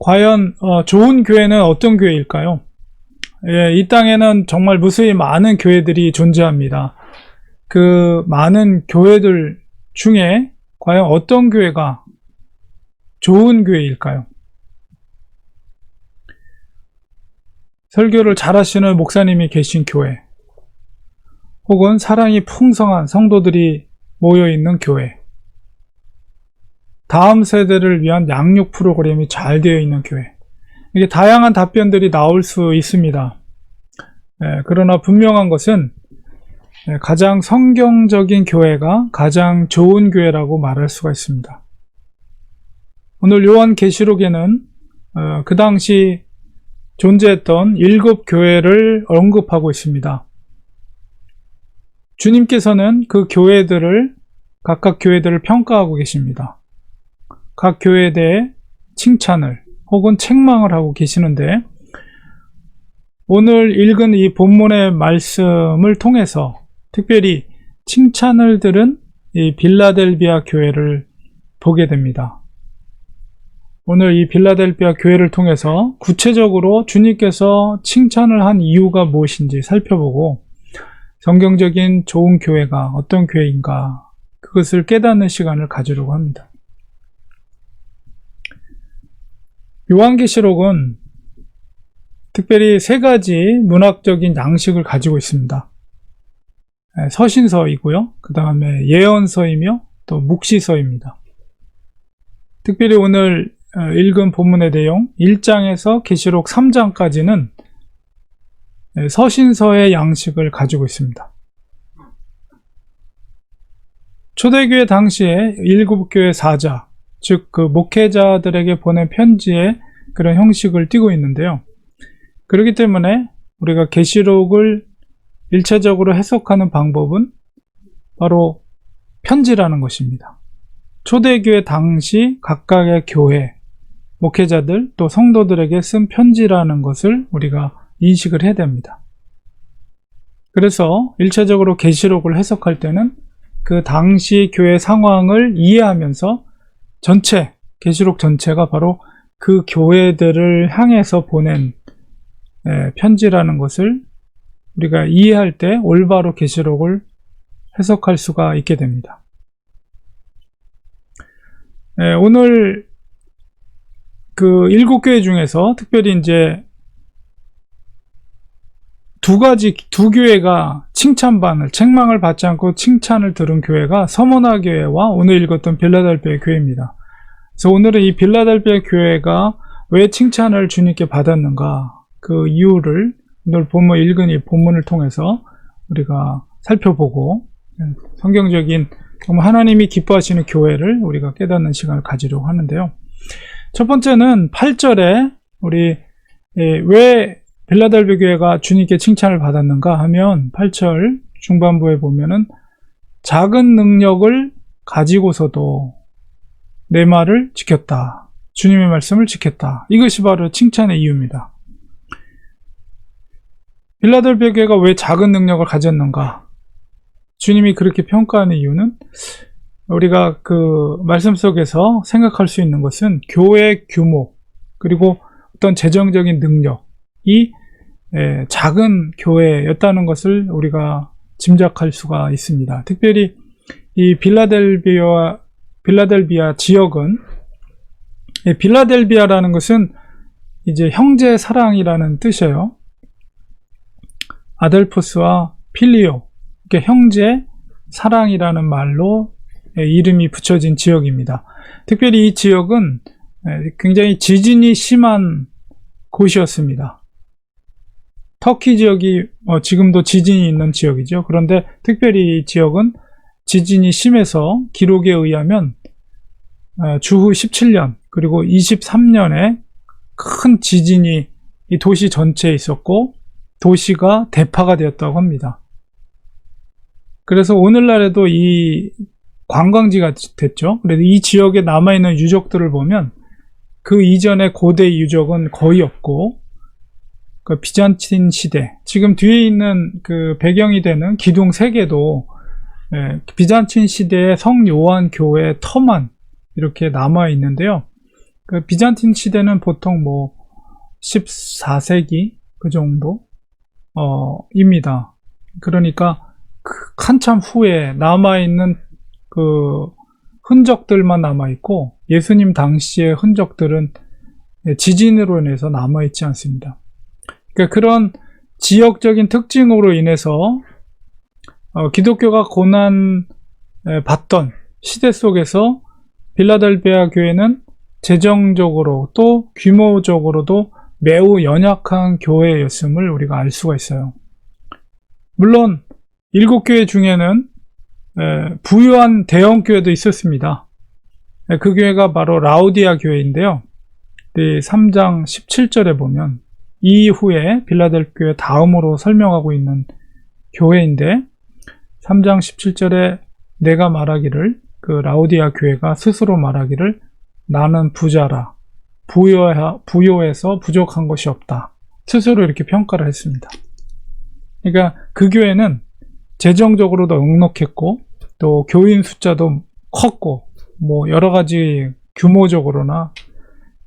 과연 어, 좋은 교회는 어떤 교회일까요? 예, 이 땅에는 정말 무수히 많은 교회들이 존재합니다. 그 많은 교회들 중에 과연 어떤 교회가 좋은 교회일까요? 설교를 잘하시는 목사님이 계신 교회, 혹은 사랑이 풍성한 성도들이 모여 있는 교회, 다음 세대를 위한 양육 프로그램이 잘 되어 있는 교회. 이게 다양한 답변들이 나올 수 있습니다. 예, 그러나 분명한 것은 예, 가장 성경적인 교회가 가장 좋은 교회라고 말할 수가 있습니다. 오늘 요한 계시록에는 어, 그 당시 존재했던 일곱 교회를 언급하고 있습니다. 주님께서는 그 교회들을 각각 교회들을 평가하고 계십니다. 각 교회에 대해 칭찬을 혹은 책망을 하고 계시는데 오늘 읽은 이 본문의 말씀을 통해서 특별히 칭찬을 들은 이 빌라델비아 교회를 보게 됩니다. 오늘 이 빌라델비아 교회를 통해서 구체적으로 주님께서 칭찬을 한 이유가 무엇인지 살펴보고 성경적인 좋은 교회가 어떤 교회인가 그것을 깨닫는 시간을 가지려고 합니다. 요한계시록은 특별히 세 가지 문학적인 양식을 가지고 있습니다. 예, 서신서이고요. 그 다음에 예언서이며 또 묵시서입니다. 특별히 오늘 어, 읽은 본문의 내용 1장에서 계시록 3장까지는 예, 서신서의 양식을 가지고 있습니다. 초대교회 당시에 일곱 교회 사자, 즉 그 목회자들에게 보낸 편지의 그런 형식을 띠고 있는데요. 그렇기 때문에 우리가 계시록을 일차적으로 해석하는 방법은 바로 편지라는 것입니다. 초대교회 당시 각각의 교회, 목회자들 또 성도들에게 쓴 편지라는 것을 우리가 인식을 해야 됩니다. 그래서 일차적으로 계시록을 해석할 때는 그 당시 교회 상황을 이해하면서 전체 계시록 전체가 바로 그 교회들을 향해서 보낸 예, 편지라는 것을 우리가 이해할 때 올바로 계시록을 해석할 수가 있게 됩니다. 예, 오늘 그 일곱 교회 중에서 특별히 이제 두 가지 두 교회가 칭찬반을 책망을 받지 않고 칭찬을 들은 교회가 서머나 교회와 오늘 읽었던 빌라델비아 교회입니다. 그래서 오늘은 이 빌라델비아 교회가 왜 칭찬을 주님께 받았는가 그 이유를 오늘 본문 읽은 이 본문을 통해서 우리가 살펴보고 성경적인 정말 하나님이 기뻐하시는 교회를 우리가 깨닫는 시간을 가지려고 하는데요. 첫 번째는 8절에 우리 예, 왜 빌라델비 교회가 주님께 칭찬을 받았는가 하면 8절 중반부에 보면은 작은 능력을 가지고서도 내 말을 지켰다. 주님의 말씀을 지켰다. 이것이 바로 칭찬의 이유입니다. 빌라델비아 교회가 왜 작은 능력을 가졌는가? 주님이 그렇게 평가하는 이유는 우리가 그 말씀 속에서 생각할 수 있는 것은 교회 규모 그리고 어떤 재정적인 능력이 예, 작은 교회였다는 것을 우리가 짐작할 수가 있습니다. 특별히 이 빌라델비아 빌라델비아 지역은 예, 빌라델비아라는 것은 이제 형제 사랑이라는 뜻이에요. 아델포스와 필리오, 이렇게 형제 사랑이라는 말로 예, 이름이 붙여진 지역입니다. 특별히 이 지역은 예, 굉장히 지진이 심한 곳이었습니다. 터키 지역이 어, 지금도 지진이 있는 지역이죠. 그런데 특별히 이 지역은 지진이 심해서 기록에 의하면 어, 주후 17년 그리고 23년에 큰 지진이 이 도시 전체에 있었고 도시가 대파가 되었다고 합니다. 그래서 오늘날에도 이 관광지가 됐죠. 그래서 이 지역에 남아있는 유적들을 보면 그 이전의 고대 유적은 거의 없고 그 비잔틴 시대, 지금 뒤에 있는 그 배경이 되는 기둥 3개도 예, 비잔틴 시대의 성 요한 교회 터만 이렇게 남아 있는데요. 그 비잔틴 시대는 보통 뭐 14세기 그 정도 어 입니다. 그러니까 그 한참 후에 남아 있는 그 흔적들만 남아 있고 예수님 당시의 흔적들은 지진으로 인해서 남아 있지 않습니다. 그러니까 그런 지역적인 특징으로 인해서 어, 기독교가 고난 에, 받던 시대 속에서 빌라델비아 교회는 재정적으로 또 규모적으로도 매우 연약한 교회였음을 우리가 알 수가 있어요. 물론 일곱 교회 중에는 에, 부유한 대형 교회도 있었습니다. 에, 그 교회가 바로 라우디아 교회인데요. 네, 3장 17절에 보면 이후에 빌라델 교회 다음으로 설명하고 있는 교회인데 3장 17절에 내가 말하기를 그 라우디아 교회가 스스로 말하기를 나는 부자라 부여, 부여해서 부족한 것이 없다. 스스로 이렇게 평가를 했습니다. 그러니까 그 교회는 재정적으로도 넉넉했고 또 교인 숫자도 컸고 뭐 여러 가지 규모적으로나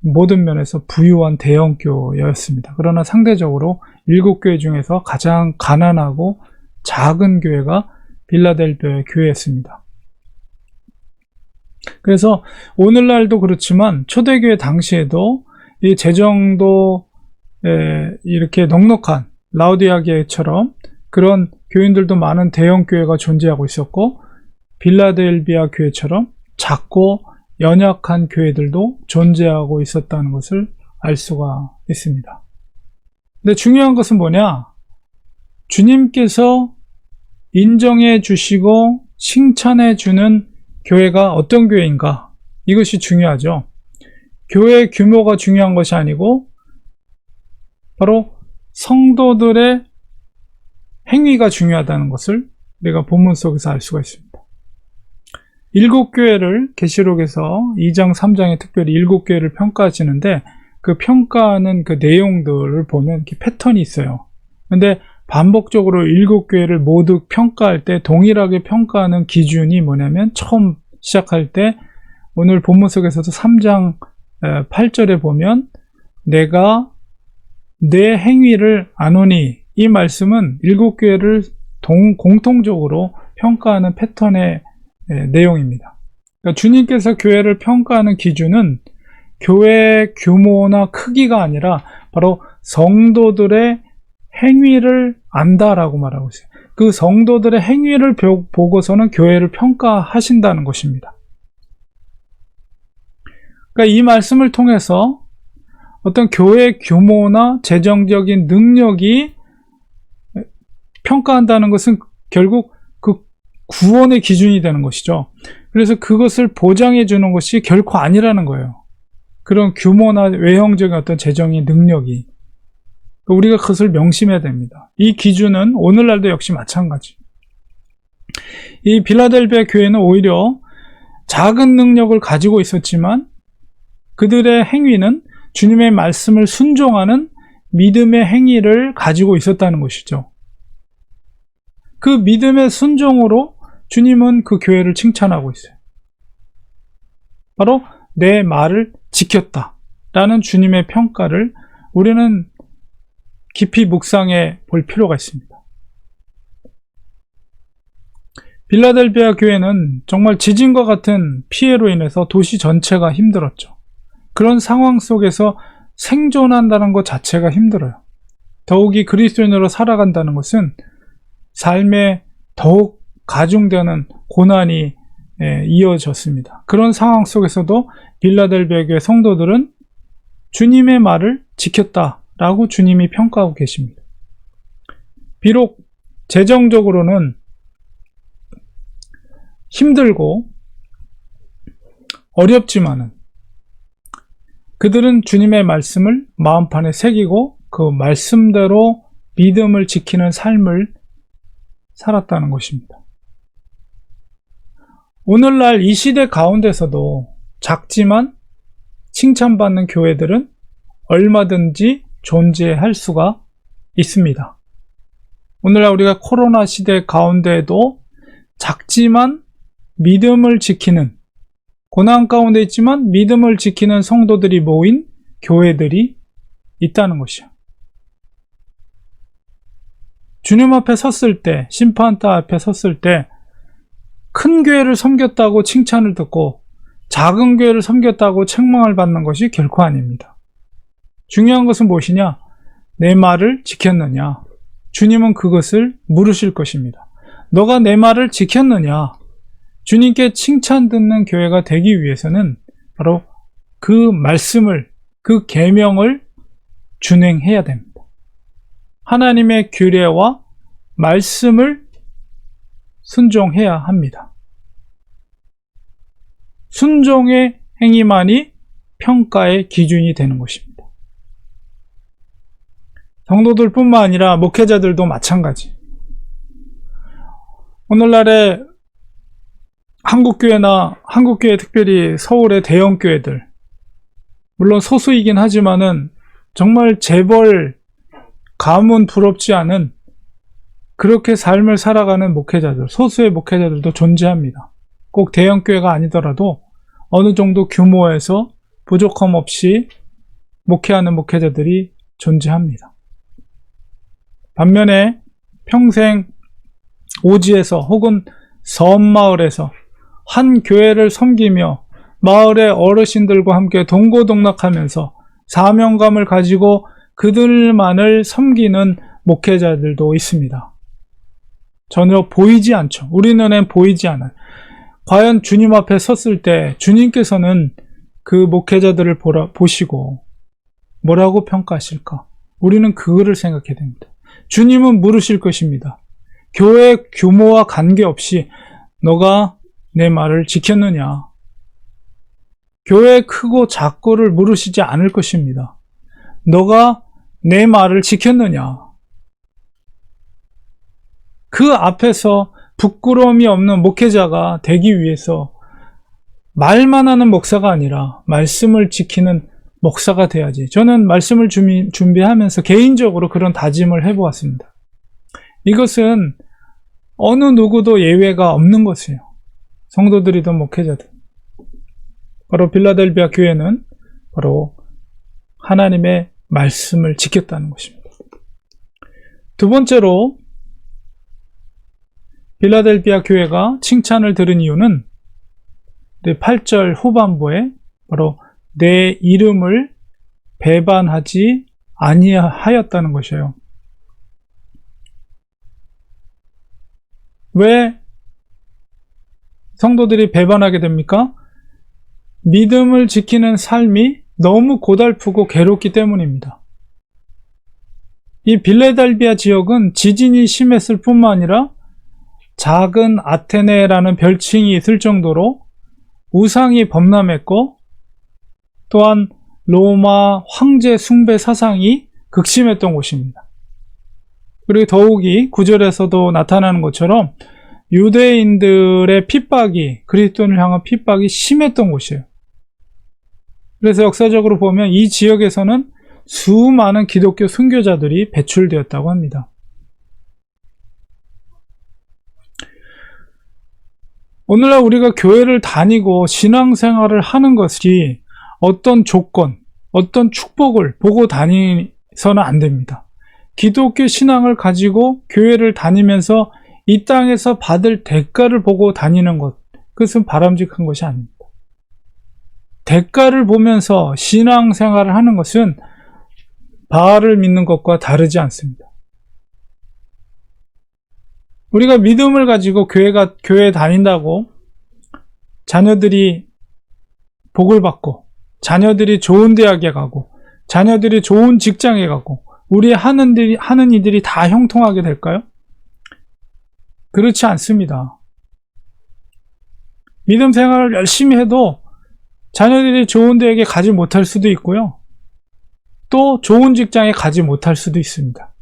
모든 면에서 부유한 대형 교회였습니다. 그러나 상대적으로 일곱 교회 중에서 가장 가난하고 작은 교회가 빌라델비아의 교회였습니다. 그래서 오늘날도 그렇지만 초대교회 당시에도 이 재정도 이렇게 넉넉한 라우디아 교회처럼 그런 교인들도 많은 대형 교회가 존재하고 있었고 빌라델비아 교회처럼 작고 연약한 교회들도 존재하고 있었다는 것을 알 수가 있습니다. 근데 중요한 것은 뭐냐? 주님께서 인정해 주시고 칭찬해 주는 교회가 어떤 교회인가? 이것이 중요하죠. 교회 규모가 중요한 것이 아니고 바로 성도들의 행위가 중요하다는 것을 내가 본문 속에서 알 수가 있습니다. 일곱 교회를 계시록에서 2장, 3장에 특별히 일곱 교회를 평가하시는데 그 평가하는 그 내용들을 보면 이렇게 패턴이 있어요. 근데 반복적으로 일곱 교회를 모두 평가할 때 동일하게 평가하는 기준이 뭐냐면 처음 시작할 때 오늘 본문 속에서도 3장 8절에 보면 내가 내 행위를 아노니 이 말씀은 일곱 교회를 동, 공통적으로 평가하는 패턴의 내용입니다. 그러니까 주님께서 교회를 평가하는 기준은 교회 규모나 크기가 아니라 바로 성도들의 행위를 안다라고 말하고 있어요. 그 성도들의 행위를 보고서는 교회를 평가하신다는 것입니다. 그러니까 이 말씀을 통해서 어떤 교회 규모나 재정적인 능력이 평가한다는 것은 결국 그 구원의 기준이 되는 것이죠. 그래서 그것을 보장해 주는 것이 결코 아니라는 거예요. 그런 규모나 외형적인 어떤 재정의 능력이 우리가 그것을 명심해야 됩니다. 이 기준은 오늘날도 역시 마찬가지. 이 빌라델비아 교회는 오히려 작은 능력을 가지고 있었지만 그들의 행위는 주님의 말씀을 순종하는 믿음의 행위를 가지고 있었다는 것이죠. 그 믿음의 순종으로 주님은 그 교회를 칭찬하고 있어요. 바로 내 말을 지켰다. 라는 주님의 평가를 우리는 깊이 묵상해 볼 필요가 있습니다. 빌라델비아 교회는 정말 지진과 같은 피해로 인해서 도시 전체가 힘들었죠. 그런 상황 속에서 생존한다는 것 자체가 힘들어요. 더욱이 그리스도인으로 살아간다는 것은 삶에 더욱 가중되는 고난이 예, 이어졌습니다. 그런 상황 속에서도 빌라델비아 교회 성도들은 주님의 말을 지켰다라고 주님이 평가하고 계십니다. 비록 재정적으로는 힘들고 어렵지만은 그들은 주님의 말씀을 마음판에 새기고 그 말씀대로 믿음을 지키는 삶을 살았다는 것입니다. 오늘날 이 시대 가운데서도 작지만 칭찬받는 교회들은 얼마든지 존재할 수가 있습니다. 오늘날 우리가 코로나 시대 가운데에도 작지만 믿음을 지키는 고난 가운데 있지만 믿음을 지키는 성도들이 모인 교회들이 있다는 것이요. 주님 앞에 섰을 때, 심판대 앞에 섰을 때, 큰 교회를 섬겼다고 칭찬을 듣고, 작은 교회를 섬겼다고 책망을 받는 것이 결코 아닙니다. 중요한 것은 무엇이냐? 내 말을 지켰느냐? 주님은 그것을 물으실 것입니다. 너가 내 말을 지켰느냐? 주님께 칭찬 듣는 교회가 되기 위해서는 바로 그 말씀을, 그 계명을 준행해야 됩니다. 하나님의 규례와 말씀을 순종해야 합니다. 순종의 행위만이 평가의 기준이 되는 것입니다. 성도들뿐만 아니라 목회자들도 마찬가지. 오늘날의 한국교회나 한국교회 특별히 서울의 대형교회들 물론 소수이긴 하지만은 정말 재벌 가문 부럽지 않은 그렇게 삶을 살아가는 목회자들, 소수의 목회자들도 존재합니다. 꼭 대형교회가 아니더라도 어느 정도 규모에서 부족함 없이 목회하는 목회자들이 존재합니다. 반면에 평생 오지에서 혹은 섬마을에서 한 교회를 섬기며 마을의 어르신들과 함께 동고동락하면서 사명감을 가지고 그들만을 섬기는 목회자들도 있습니다. 전혀 보이지 않죠. 우리 눈엔 보이지 않아요. 과연 주님 앞에 섰을 때 주님께서는 그 목회자들을 보라, 보시고 뭐라고 평가하실까? 우리는 그거를 생각해야 됩니다. 주님은 물으실 것입니다. 교회 규모와 관계없이 너가 내 말을 지켰느냐? 교회 크고 작고를 물으시지 않을 것입니다. 너가 내 말을 지켰느냐? 그 앞에서 부끄러움이 없는 목회자가 되기 위해서 말만 하는 목사가 아니라 말씀을 지키는 목사가 돼야지. 저는 말씀을 준비, 준비하면서 개인적으로 그런 다짐을 해보았습니다. 이것은 어느 누구도 예외가 없는 것이에요. 성도들이든 목회자들. 바로 빌라델비아 교회는 바로 하나님의 말씀을 지켰다는 것입니다. 두 번째로 빌라델비아 교회가 칭찬을 들은 이유는 8절 후반부에 바로 내 이름을 배반하지 아니하였다는 것이에요. 왜 성도들이 배반하게 됩니까? 믿음을 지키는 삶이 너무 고달프고 괴롭기 때문입니다. 이 빌레달비아 지역은 지진이 심했을 뿐만 아니라 작은 아테네라는 별칭이 있을 정도로 우상이 범람했고 또한 로마 황제 숭배 사상이 극심했던 곳입니다. 그리고 더욱이 구절에서도 나타나는 것처럼 유대인들의 핍박이 그리스도인을 향한 핍박이 심했던 곳이에요. 그래서 역사적으로 보면 이 지역에서는 수많은 기독교 순교자들이 배출되었다고 합니다. 오늘날 우리가 교회를 다니고 신앙생활을 하는 것이 어떤 조건, 어떤 축복을 보고 다니서는 안 됩니다. 기독교 신앙을 가지고 교회를 다니면서 이 땅에서 받을 대가를 보고 다니는 것, 그것은 바람직한 것이 아닙니다. 대가를 보면서 신앙생활을 하는 것은 바알을 믿는 것과 다르지 않습니다. 우리가 믿음을 가지고 교회가, 교회에 다닌다고 자녀들이 복을 받고, 자녀들이 좋은 대학에 가고, 자녀들이 좋은 직장에 가고, 우리 하는, 일이, 하는 이들이 다 형통하게 될까요? 그렇지 않습니다. 믿음 생활을 열심히 해도 자녀들이 좋은 대학에 가지 못할 수도 있고요. 또 좋은 직장에 가지 못할 수도 있습니다.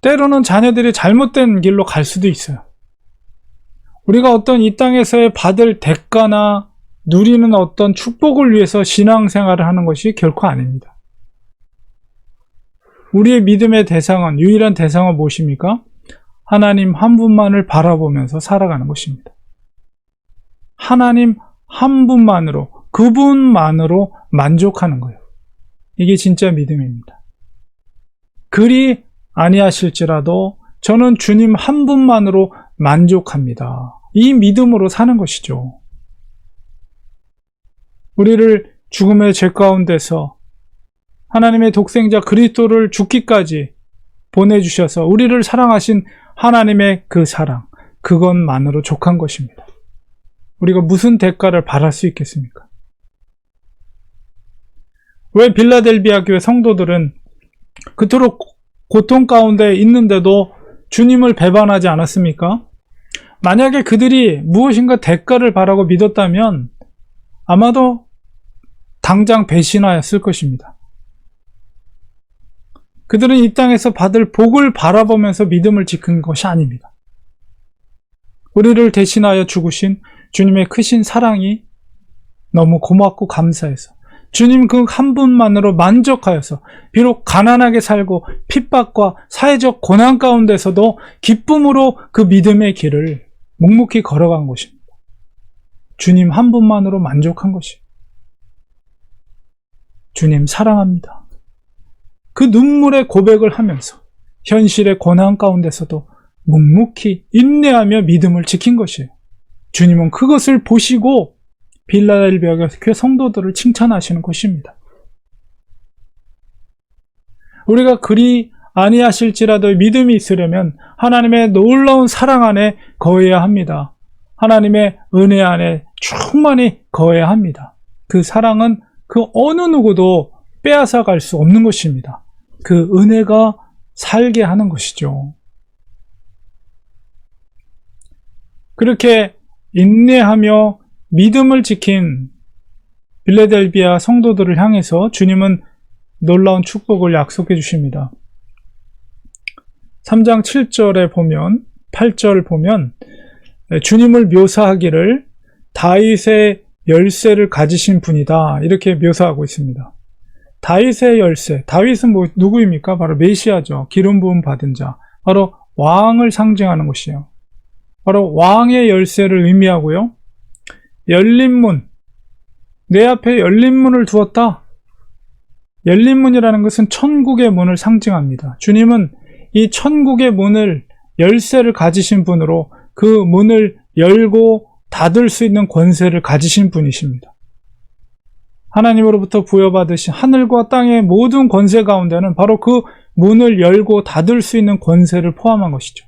때로는 자녀들이 잘못된 길로 갈 수도 있어요. 우리가 어떤 이 땅에서의 받을 대가나 누리는 어떤 축복을 위해서 신앙생활을 하는 것이 결코 아닙니다. 우리의 믿음의 대상은, 유일한 대상은 무엇입니까? 하나님 한 분만을 바라보면서 살아가는 것입니다. 하나님 한 분만으로, 그분만으로 만족하는 거예요. 이게 진짜 믿음입니다. 그리 아니하실지라도 저는 주님 한 분만으로 만족합니다. 이 믿음으로 사는 것이죠. 우리를 죽음의 죄 가운데서 하나님의 독생자 그리스도를 죽기까지 보내주셔서 우리를 사랑하신 하나님의 그 사랑, 그것만으로 족한 것입니다. 우리가 무슨 대가를 바랄 수 있겠습니까? 왜 빌라델비아 교회 성도들은 그토록 고통 가운데 있는데도 주님을 배반하지 않았습니까? 만약에 그들이 무엇인가 대가를 바라고 믿었다면 아마도 당장 배신하였을 것입니다. 그들은 이 땅에서 받을 복을 바라보면서 믿음을 지킨 것이 아닙니다. 우리를 대신하여 죽으신 주님의 크신 사랑이 너무 고맙고 감사해서 주님 그 한 분만으로 만족하여서 비록 가난하게 살고 핍박과 사회적 고난 가운데서도 기쁨으로 그 믿음의 길을 묵묵히 걸어간 것입니다. 주님 한 분만으로 만족한 것이. 주님 사랑합니다. 그 눈물의 고백을 하면서 현실의 고난 가운데서도 묵묵히 인내하며 믿음을 지킨 것이에요. 주님은 그것을 보시고 빌라델비아 교회 성도들을 칭찬하시는 것입니다. 우리가 그리 아니하실지라도 믿음이 있으려면 하나님의 놀라운 사랑 안에 거해야 합니다. 하나님의 은혜 안에 충만히 거해야 합니다. 그 사랑은 그 어느 누구도 빼앗아 갈 수 없는 것입니다. 그 은혜가 살게 하는 것이죠. 그렇게 인내하며 믿음을 지킨 빌레델비아 성도들을 향해서 주님은 놀라운 축복을 약속해 주십니다. 3장 7절에 보면 8절 보면 주님을 묘사하기를 다윗의 열쇠를 가지신 분이다 이렇게 묘사하고 있습니다. 다윗의 열쇠, 다윗은 뭐 누구입니까? 바로 메시아죠. 기름 부음 받은 자, 바로 왕을 상징하는 것이에요. 바로 왕의 열쇠를 의미하고요. 열린 문, 내 앞에 열린 문을 두었다. 열린 문이라는 것은 천국의 문을 상징합니다. 주님은 이 천국의 문을 열쇠를 가지신 분으로 그 문을 열고 닫을 수 있는 권세를 가지신 분이십니다. 하나님으로부터 부여받으신 하늘과 땅의 모든 권세 가운데는 바로 그 문을 열고 닫을 수 있는 권세를 포함한 것이죠.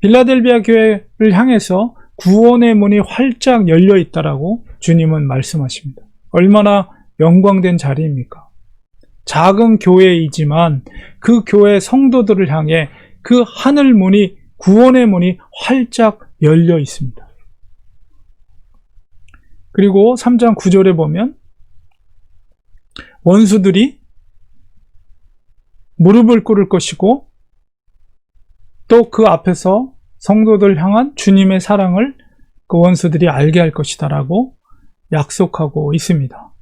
빌라델비아 교회를 향해서 구원의 문이 활짝 열려 있다라고 주님은 말씀하십니다. 얼마나 영광된 자리입니까? 작은 교회이지만 그 교회 성도들을 향해 그 하늘 문이 구원의 문이 활짝 열려 있습니다. 그리고 3장 9절에 보면 원수들이 무릎을 꿇을 것이고 또 그 앞에서 성도들 향한 주님의 사랑을 그 원수들이 알게 할 것이다 라고 약속하고 있습니다.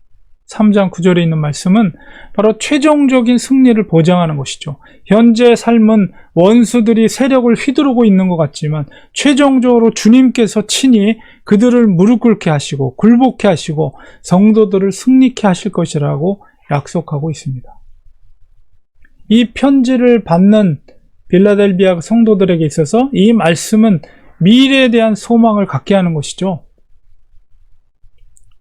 3장 9절에 있는 말씀은 바로 최종적인 승리를 보장하는 것이죠. 현재 삶은 원수들이 세력을 휘두르고 있는 것 같지만 최종적으로 주님께서 친히 그들을 무릎 꿇게 하시고 굴복케 하시고 성도들을 승리케 하실 것이라고 약속하고 있습니다. 이 편지를 받는 빌라델비아 성도들에게 있어서 이 말씀은 미래에 대한 소망을 갖게 하는 것이죠.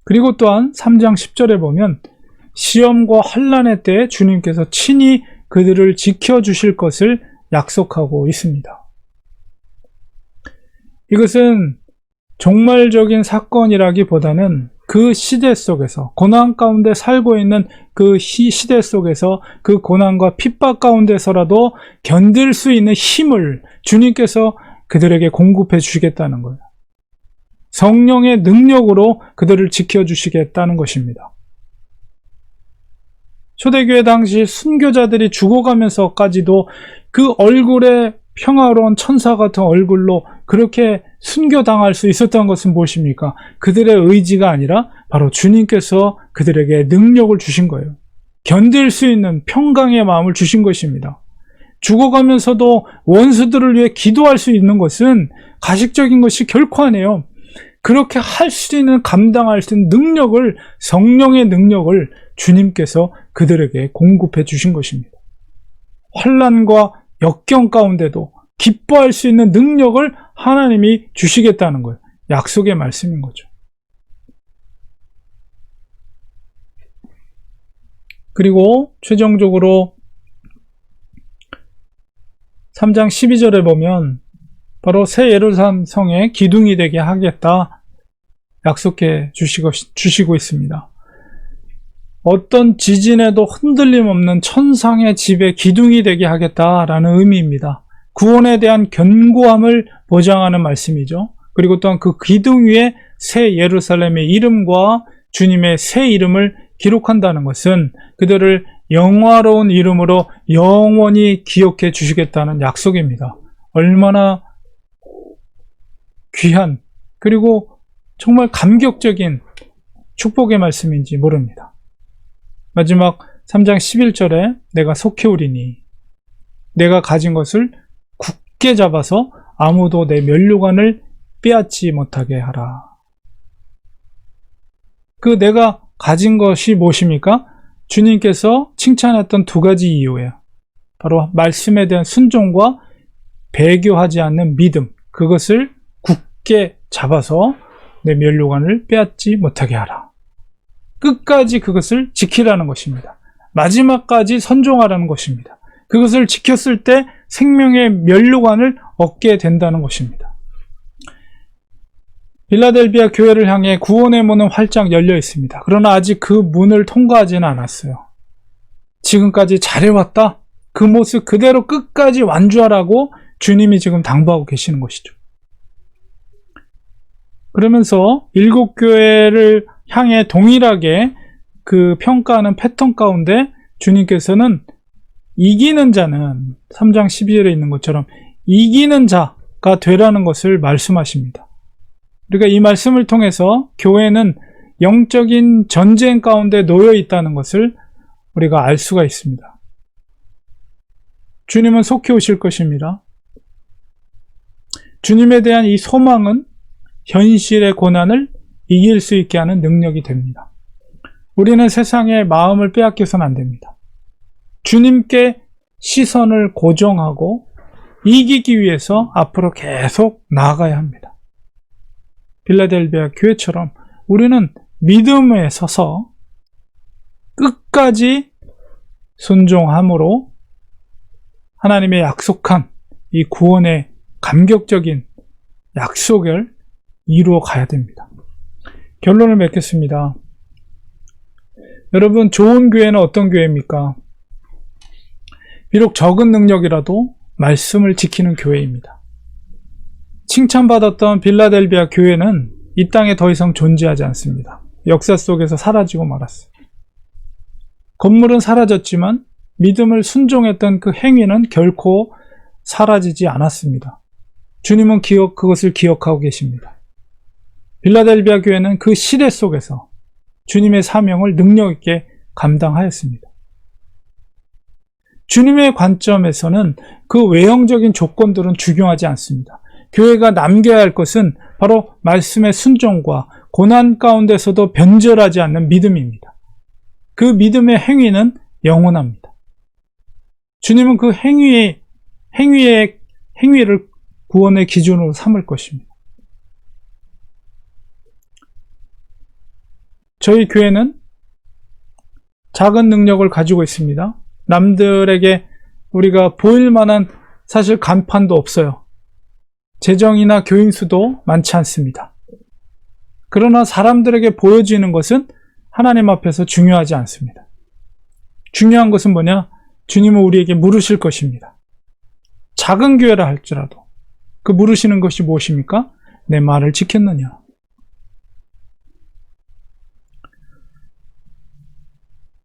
그리고 또한 3장 10절에 보면 시험과 환란의 때에 주님께서 친히 그들을 지켜주실 것을 약속하고 있습니다. 이것은 종말적인 사건이라기보다는 그 시대 속에서 고난 가운데 살고 있는 그 시대 속에서 그 고난과 핍박 가운데서라도 견딜 수 있는 힘을 주님께서 그들에게 공급해 주시겠다는 거예요. 성령의 능력으로 그들을 지켜주시겠다는 것입니다. 초대교회 당시 순교자들이 죽어가면서까지도 그 얼굴에 평화로운 천사 같은 얼굴로 그렇게 순교당할 수 있었던 것은 무엇입니까? 그들의 의지가 아니라 바로 주님께서 그들에게 능력을 주신 거예요. 견딜 수 있는 평강의 마음을 주신 것입니다. 죽어가면서도 원수들을 위해 기도할 수 있는 것은 가식적인 것이 결코 아니에요. 그렇게 할 수 있는 감당할 수 있는 능력을 성령의 능력을 주님께서 그들에게 공급해 주신 것입니다. 환란과 역경 가운데도 기뻐할 수 있는 능력을 하나님이 주시겠다는 거예요. 약속의 말씀인 거죠. 그리고 최종적으로 3장 12절에 보면 바로 새 예루살렘 성의 기둥이 되게 하겠다 약속해 주시고, 주시고 있습니다. 어떤 지진에도 흔들림 없는 천상의 집의 기둥이 되게 하겠다라는 의미입니다. 구원에 대한 견고함을 보장하는 말씀이죠. 그리고 또한 그 기둥 위에 새 예루살렘의 이름과 주님의 새 이름을 기록한다는 것은 그들을 영화로운 이름으로 영원히 기억해 주시겠다는 약속입니다. 얼마나 귀한 그리고 정말 감격적인 축복의 말씀인지 모릅니다. 마지막 3장 11절에 내가 속해오리니 내가 가진 것을 굳게 잡아서 아무도 내 면류관을 빼앗지 못하게 하라. 그 내가 가진 것이 무엇입니까? 주님께서 칭찬했던 두 가지 이유예요. 바로 말씀에 대한 순종과 배교하지 않는 믿음. 그것을 굳게 잡아서 내 면류관을 빼앗지 못하게 하라. 끝까지 그것을 지키라는 것입니다. 마지막까지 선종하라는 것입니다. 그것을 지켰을 때 생명의 면류관을 얻게 된다는 것입니다. 빌라델비아 교회를 향해 구원의 문은 활짝 열려 있습니다. 그러나 아직 그 문을 통과하지는 않았어요. 지금까지 잘해왔다. 그 모습 그대로 끝까지 완주하라고 주님이 지금 당부하고 계시는 것이죠. 그러면서 일곱 교회를 향해 동일하게 그 평가하는 패턴 가운데 주님께서는 이기는 자는 3장 12절에 있는 것처럼 이기는 자가 되라는 것을 말씀하십니다. 그러니까 이 말씀을 통해서 교회는 영적인 전쟁 가운데 놓여 있다는 것을 우리가 알 수가 있습니다. 주님은 속해 오실 것입니다. 주님에 대한 이 소망은 현실의 고난을 이길 수 있게 하는 능력이 됩니다. 우리는 세상의 마음을 빼앗겨서는 안 됩니다. 주님께 시선을 고정하고 이기기 위해서 앞으로 계속 나아가야 합니다. 빌라델비아 교회처럼 우리는 믿음에 서서 끝까지 순종함으로 하나님의 약속한 이 구원의 감격적인 약속을 이루어 가야 됩니다. 결론을 맺겠습니다. 여러분, 좋은 교회는 어떤 교회입니까? 비록 적은 능력이라도 말씀을 지키는 교회입니다. 칭찬받았던 빌라델비아 교회는 이 땅에 더 이상 존재하지 않습니다. 역사 속에서 사라지고 말았어요. 건물은 사라졌지만 믿음을 순종했던 그 행위는 결코 사라지지 않았습니다. 주님은 기억, 그것을 기억하고 계십니다. 빌라델비아 교회는 그 시대 속에서 주님의 사명을 능력 있게 감당하였습니다. 주님의 관점에서는 그 외형적인 조건들은 중요하지 않습니다. 교회가 남겨야 할 것은 바로 말씀의 순종과 고난 가운데서도 변절하지 않는 믿음입니다. 그 믿음의 행위는 영원합니다. 주님은 그 행위의, 행위의, 행위를 구원의 기준으로 삼을 것입니다. 저희 교회는 작은 능력을 가지고 있습니다. 남들에게 우리가 보일 만한 사실 간판도 없어요. 재정이나 교인수도 많지 않습니다. 그러나 사람들에게 보여지는 것은 하나님 앞에서 중요하지 않습니다. 중요한 것은 뭐냐? 주님은 우리에게 물으실 것입니다. 작은 교회라 할지라도 그 물으시는 것이 무엇입니까? 내 말을 지켰느냐?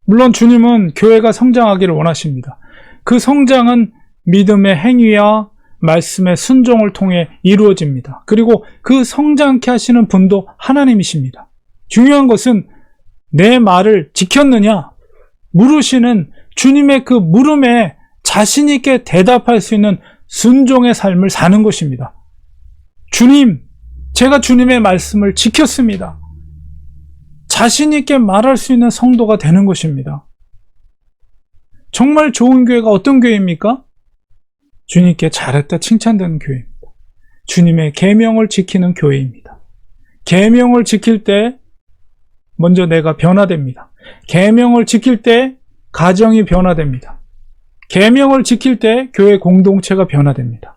물론 주님은 교회가 성장하기를 원하십니다. 그 성장은 믿음의 행위와 말씀의 순종을 통해 이루어집니다. 그리고 그 성장케 하시는 분도 하나님이십니다. 중요한 것은 내 말을 지켰느냐? 물으시는 주님의 그 물음에 자신 있게 대답할 수 있는 순종의 삶을 사는 것입니다. 주님, 제가 주님의 말씀을 지켰습니다. 자신있게 말할 수 있는 성도가 되는 것입니다. 정말 좋은 교회가 어떤 교회입니까? 주님께 잘했다 칭찬되는 교회입니다. 주님의 계명을 지키는 교회입니다. 계명을 지킬 때 먼저 내가 변화됩니다. 계명을 지킬 때 가정이 변화됩니다. 계명을 지킬 때 교회 공동체가 변화됩니다.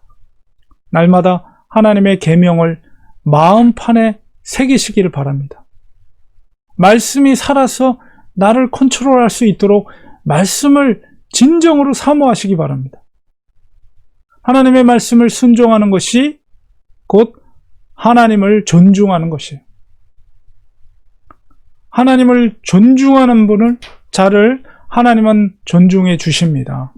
날마다 하나님의 계명을 마음판에 새기시기를 바랍니다. 말씀이 살아서 나를 컨트롤할 수 있도록 말씀을 진정으로 사모하시기 바랍니다. 하나님의 말씀을 순종하는 것이 곧 하나님을 존중하는 것이에요. 하나님을 존중하는 분을 자를 하나님은 존중해 주십니다.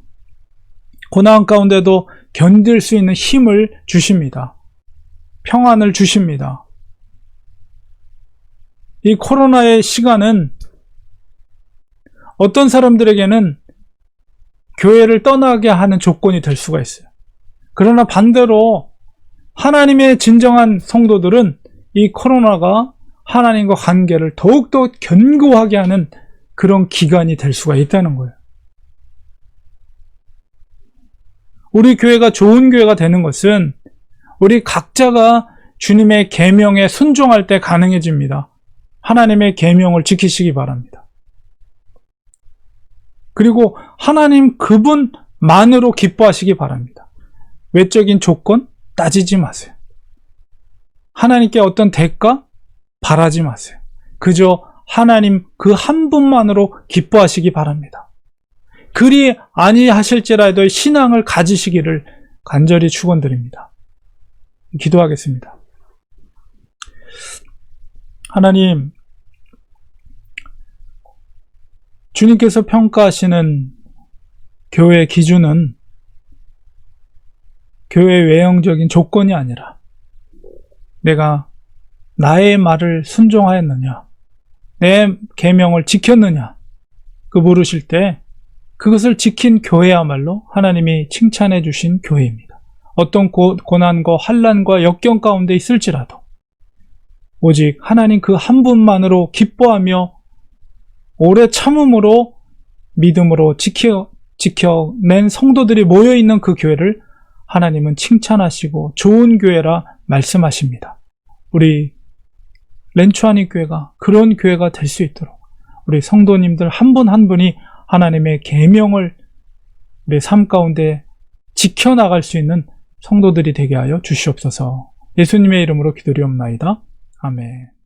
고난 가운데도 견딜 수 있는 힘을 주십니다. 평안을 주십니다. 이 코로나의 시간은 어떤 사람들에게는 교회를 떠나게 하는 조건이 될 수가 있어요. 그러나 반대로 하나님의 진정한 성도들은 이 코로나가 하나님과 관계를 더욱더 견고하게 하는 그런 기간이 될 수가 있다는 거예요. 우리 교회가 좋은 교회가 되는 것은 우리 각자가 주님의 계명에 순종할 때 가능해집니다. 하나님의 계명을 지키시기 바랍니다. 그리고 하나님 그분만으로 기뻐하시기 바랍니다. 외적인 조건 따지지 마세요. 하나님께 어떤 대가 바라지 마세요. 그저 하나님 그 한 분만으로 기뻐하시기 바랍니다. 그리 아니하실지라도 신앙을 가지시기를 간절히 축원드립니다. 기도하겠습니다. 하나님, 주님께서 평가하시는 교회 기준은 교회 외형적인 조건이 아니라 내가 나의 말을 순종하였느냐, 내 계명을 지켰느냐, 그 물으실 때 그것을 지킨 교회야말로 하나님이 칭찬해 주신 교회입니다. 어떤 고, 고난과 환란과 역경 가운데 있을지라도 오직 하나님 그 한 분만으로 기뻐하며 오래 참음으로 믿음으로 지켜 지켜낸 성도들이 모여 있는 그 교회를 하나님은 칭찬하시고 좋은 교회라 말씀하십니다. 우리 렌추아니 교회가 그런 교회가 될 수 있도록 우리 성도님들 한 분한 분이 하나님의 계명을 우리 삶 가운데 지켜나갈 수 있는 성도들이 되게 하여 주시옵소서. 예수님의 이름으로 기도리옵나이다. 아멘.